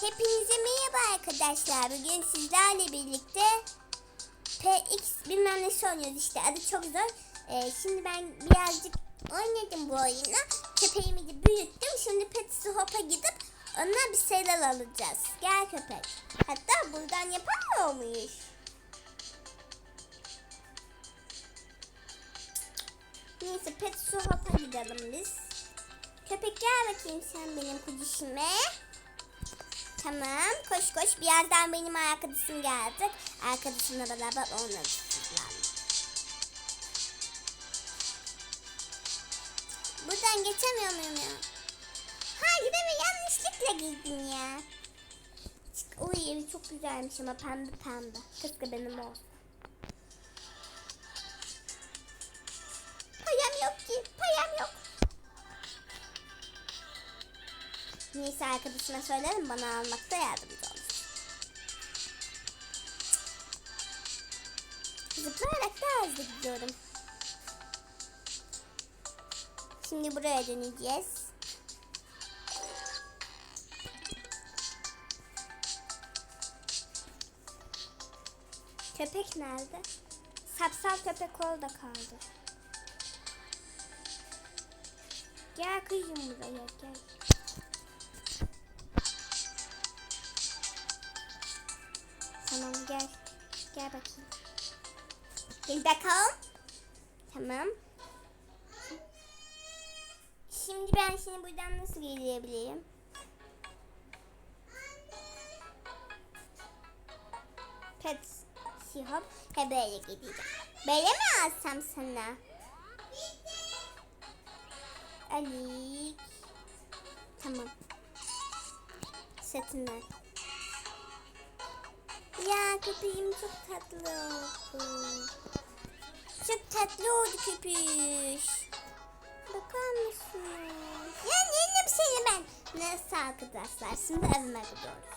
Hepinize merhaba arkadaşlar. Bugün sizlerle birlikte PX bilmem ne oynuyoruz işte. Adı çok zor. Ee, şimdi ben birazcık oynadım bu oyunu. Köpeğimi de büyüttüm. Şimdi Pet Shop'a gidip ona bir şeyler alacağız. Gel köpek. Hatta buradan yapamıyor muyuz? Neyse Pet Shop'a gidelim biz. Köpek gel bakayım sen benim kucuşime. Tamam koş koş bir yerden benim arkadaşım gelecek. Arkadaşımla beraber oynarız sizlerle. Buradan geçemiyor muyum ya? Hayır eve yanlışlıkla girdim ya. Oy evi çok güzelmiş ama pembe pembe. Keşke benim olsa. Neyse arkadaşına söylerim bana almakta yardımcı olur. Zıplayarak daha hızlı gidiyorum. Şimdi buraya döneceğiz. Köpek nerede? Sapsal köpek orada kaldı. Gel kızım buraya gel. Gel. Gel bakayım. Gel bakalım. Tamam. Şimdi ben seni buradan nasıl gelebilirim? Pet sihop he böyle gideceğim. Böyle mi alsam sana? Ali. Tamam. Satınlar. Ya köpeğim çok tatlı oldu. Çok tatlı oldu köpüş. Bakar mısınız? Ya yerim seni ben. Neyse arkadaşlar şimdi evime gidiyoruz.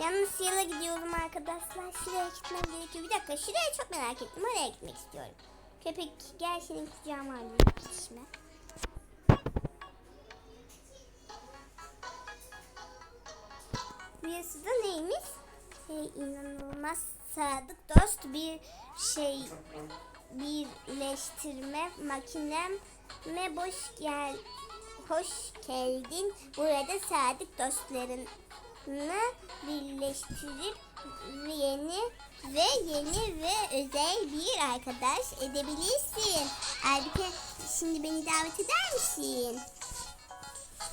Yalnız yola gidiyorum arkadaşlar. Şuraya gitmem gerekiyor. Bir dakika şuraya çok merak ettim. Oraya gitmek istiyorum. Köpek gel senin kucağıma alayım. Gitme. Burası da neymiş? Şey inanılmaz sadık dost bir şey birleştirme makinem ve boş gel hoş geldin. Burada sadık dostlarını birleştirip yeni ve yeni ve özel bir arkadaş edebilirsin. Ayrıca şimdi beni davet eder misin?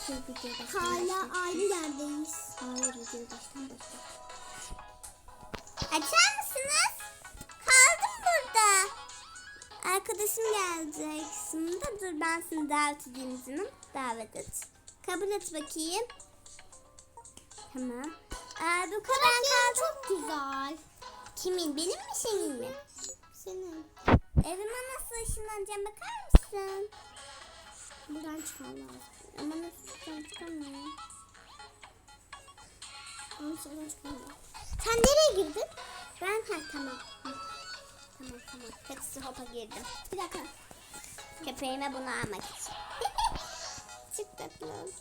Hala aynı yerdeyiz. Hayır video baştan başla. Açar mısınız? Kaldım burada. Arkadaşım gelecek. Şimdi dur ben seni davet edeyim canım. Davet et. Kabul et bakayım. Tamam. Aa, bu kadar kaldı. Çok güzel. Kimin? Benim mi senin mi? Senin. Evime nasıl ışınlanacağım bakar mısın? Buradan çıkmam lazım. Ama nasıl Sen nereye girdin? Ben ha tamam. Hı. Tamam tamam. Hepsi hopa girdim. Bir dakika. Köpeğime bunu almak için. Çok tatlı oldu.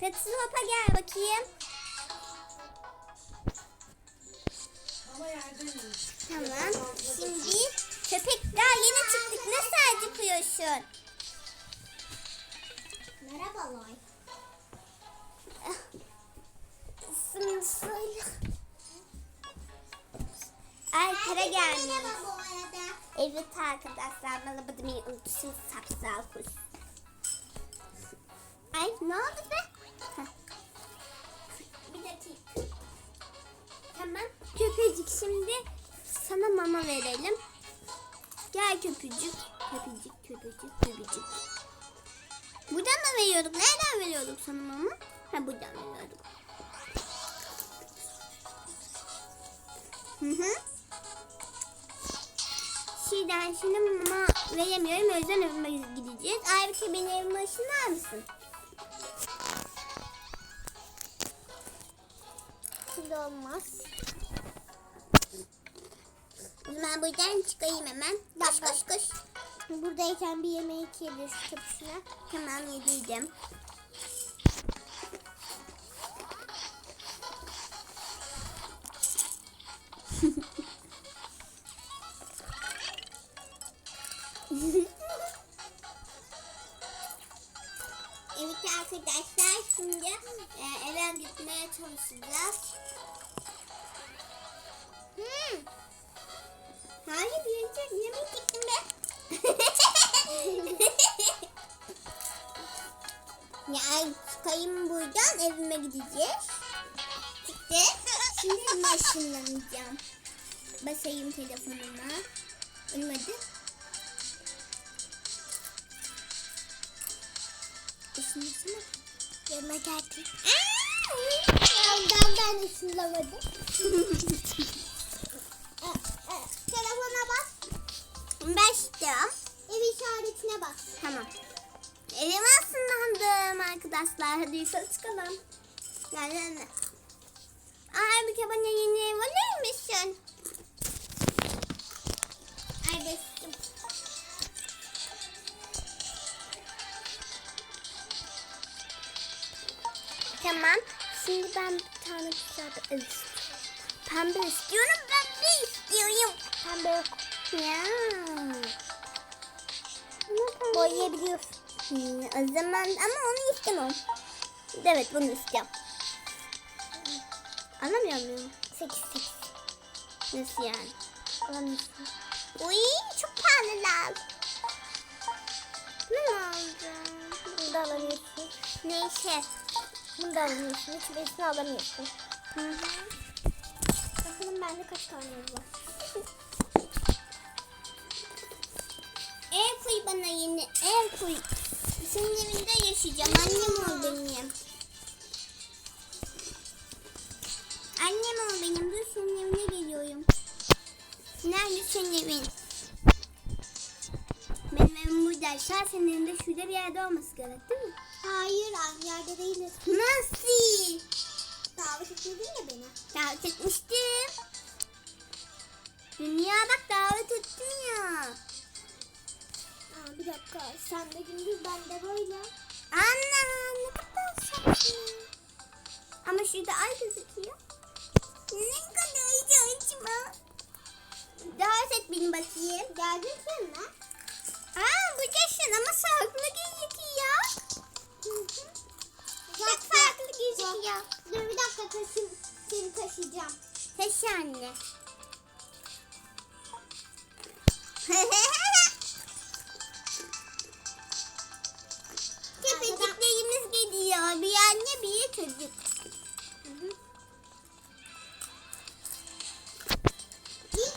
Petsi hopa gel bakayım. Tamam. Şimdi köpek daha yeni çıktık. Nasıl acıkıyorsun? Merhabalar. Para gelmiş. Evet arkadaşlar bana bu demeyi unutmuşum sapsal kuş. Ay ne oldu be? Heh. Bir dakika. Tamam. Köpecik şimdi sana mama verelim. Gel köpücük. Köpücük, köpücük, köpücük. Buradan mı veriyorduk? Nereden veriyorduk sana mama? Ha buradan veriyorduk. Hı hı. Şimdi mama veremiyorum. O yüzden evime gideceğiz. Ayrıca beni evime ışınlar mısın? Şimdi olmaz. Zaman buradan çıkayım hemen. Koş koş koş. Buradayken bir yemek yedir kapısına. Tamam yediydim. Arkadaşlar şimdi e, eve gitmeye çalışacağız. Hmm. Hayır bir yemek gittim be. Ya çıkayım buradan evime gideceğiz. Çıktı. Şimdi hemen ışınlanacağım. Basayım telefonuma. Olmadı. Işınlasana. Yanına geldim. Aa! Ondan ben ısınlamadım. Telefona bas. Bastım. Ev işaretine bas. Tamam. Evime ısınlandım arkadaşlar. Hadi yukarı çıkalım. Gel gel. gel. Aa bir yeni ev alır mısın? Pembe istiyorum. Pembe istiyorum. Pembe yok. Ya. Boyayabiliyorsun. Hmm, o zaman ama onu istemem. Evet bunu istiyorum. Anlamıyor muyum? 8 8. Nasıl yani? Alamıyorsun. Uy çok pahalılar. Ne oldu? Bunu da alamıyorsun. Neyse. Bunu da alamıyorsun. Hiçbirisini alamıyorsun. Hı hı. Bakalım bende kaç tane var. Ev kuy bana yeni ev kuy. Senin evinde yaşayacağım. Annem ol benim. Annem ol benim. Dur senin evine geliyorum. Nerede senin evin? Benim evim buradaysa senin evin de şurada bir yerde olması gerek değil mi? Hayır aynı yerde değiliz. Nasıl? Etmedin ya beni. Davet etmiştim. Dünya bak davet ettin ya. Aa, bir dakika. Sen de gündüz ben de böyle. Anne ne kadar saçma. Ama şurada ay gözüküyor. Ne kadar saçma. Davet et beni bakayım. Geldin sen mi? Aa buradasın ama farklı gözüküyor. Hı hı. Çok farklı gözüküyor. Dur bir dakika taşım, seni taşıyacağım. Teş anne. Köpeciklerimiz geliyor. Bir anne bir çocuk. Gir.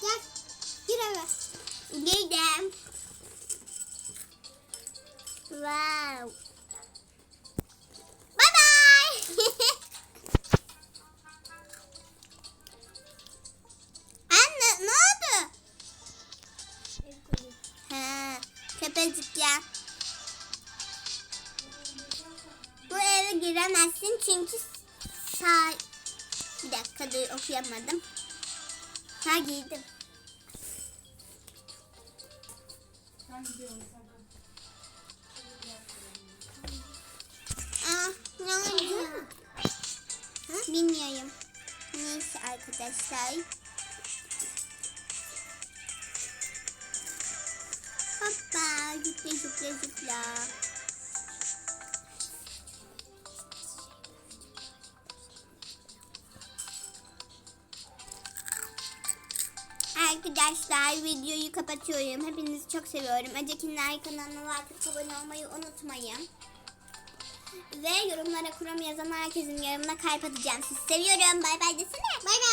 Gel. Gir eve. Girdim. Wow. Giremezsin çünkü sağ... Bir dakika dur okuyamadım. Ha girdim. Aa, ne oldu? Bilmiyorum. Neyse arkadaşlar. Hoppa zıpla zıpla zıpla. Arkadaşlar videoyu kapatıyorum. Hepinizi çok seviyorum. Öcekinler kanalına like abone olmayı unutmayın. Ve yorumlara kurum yazan herkesin yorumuna kalp atacağım. Sizi seviyorum. Bay bay desene. Bay bay.